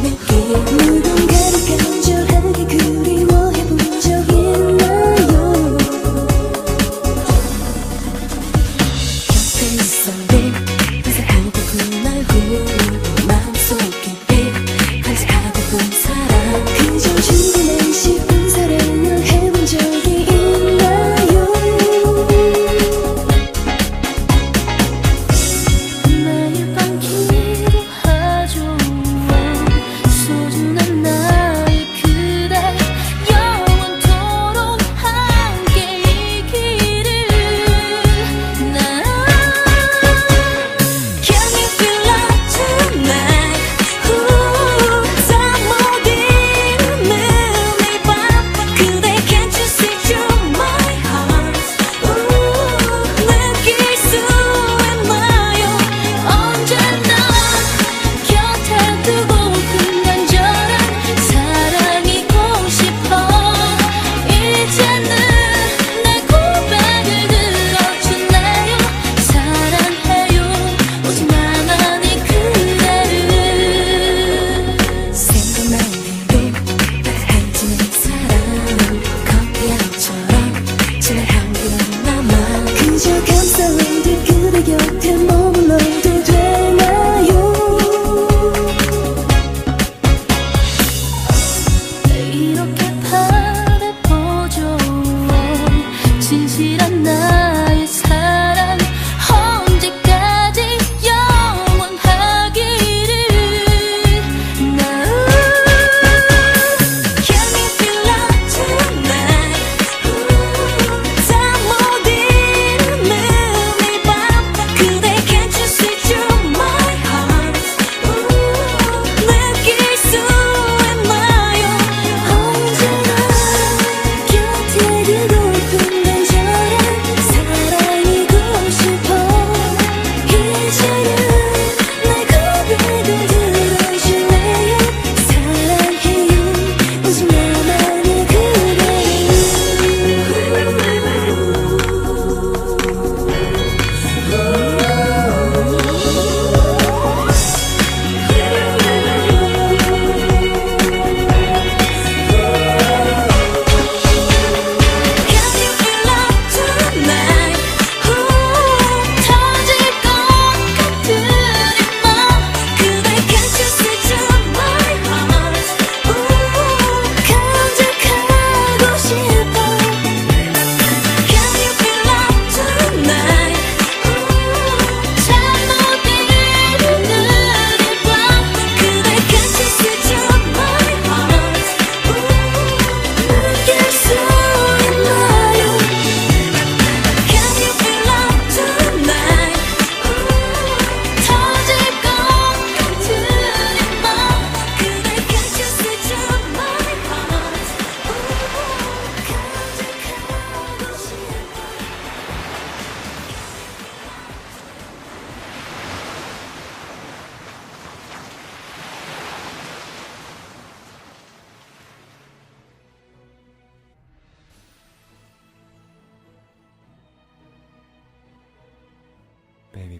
내게 누군가를 간절하게 그리워해본 적 있나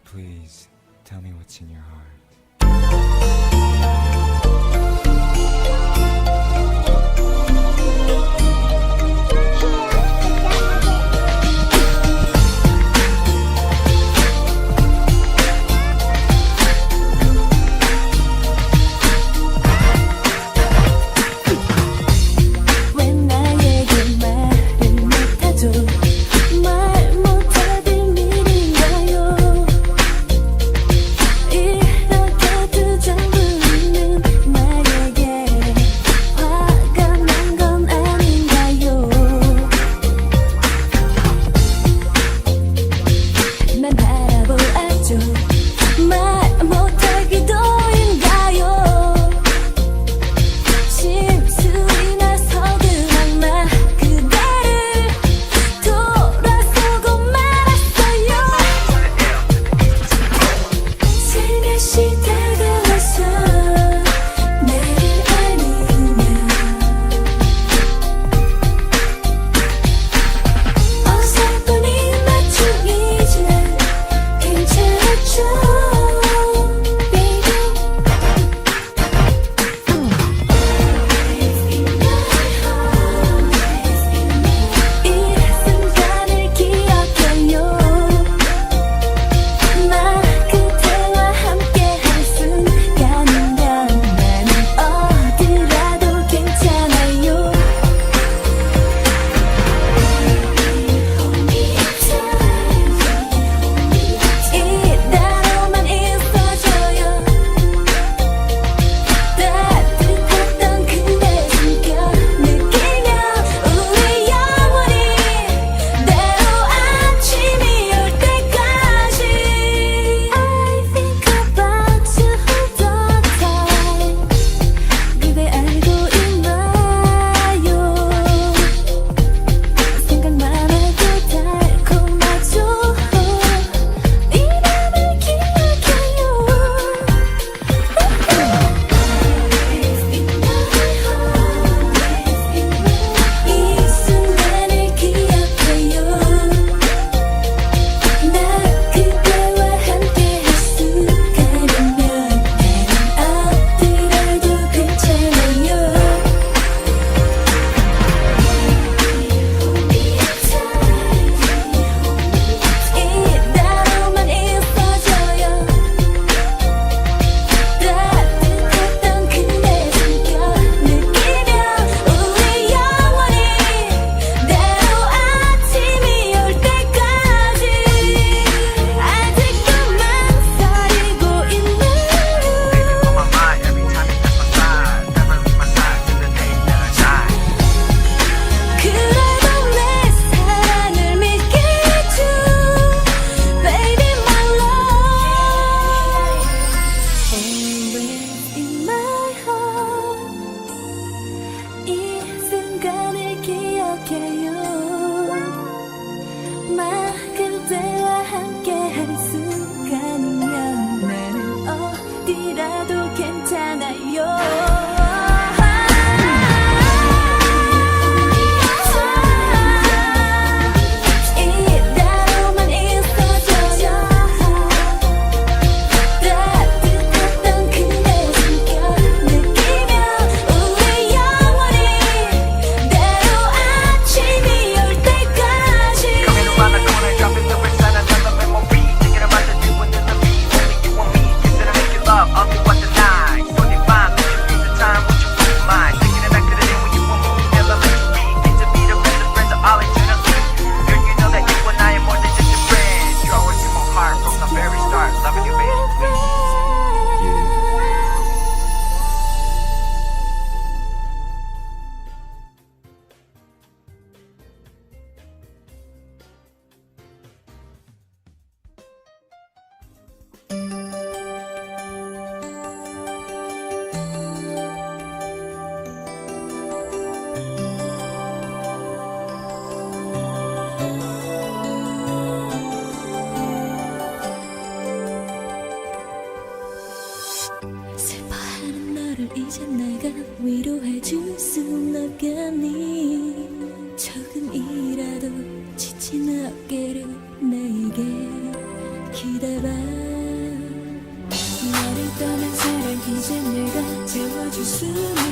please tell me what's in your heart? 이젠 내가 위로해 줄 순 없겠니? 조금이라도 지친 어깨를 내게 기대봐. 나를 떠난 사람 이제 내가 채워줄 수는